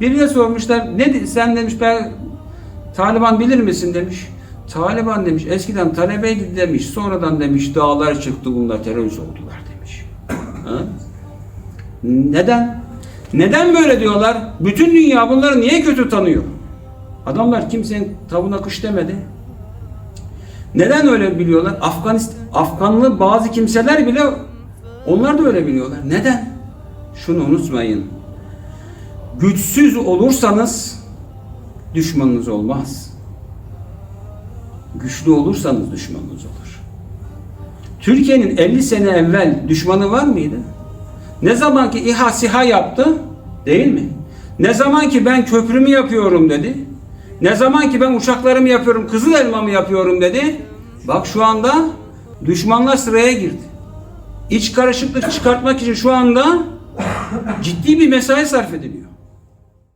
Birine sormuşlar ne sen demiş ben Taliban bilir misin demiş. Taliban demiş eskiden talebeydi demiş. Sonradan demiş dağlar çıktı bunlar terörist oldular demiş. Neden? Neden böyle diyorlar? Bütün dünya bunları niye kötü tanıyor? Adamlar kimsenin tavuğuna kış demedi. Neden öyle biliyorlar? Afganist Afganlı bazı kimseler bile onlar da öyle biliyorlar. Neden? Şunu unutmayın. Güçsüz olursanız düşmanınız olmaz. Güçlü olursanız düşmanınız olur. Türkiye'nin 50 sene evvel düşmanı var mıydı? Ne zaman ki İHA SİHA yaptı, değil mi? Ne zaman ki ben köprümü yapıyorum dedi. Ne zaman ki ben uçaklarımı yapıyorum, kızıl elmamı yapıyorum dedi. Bak şu anda düşmanlar sıraya girdi. İç karışıklık çıkartmak için şu anda ciddi bir mesai sarf ediliyor.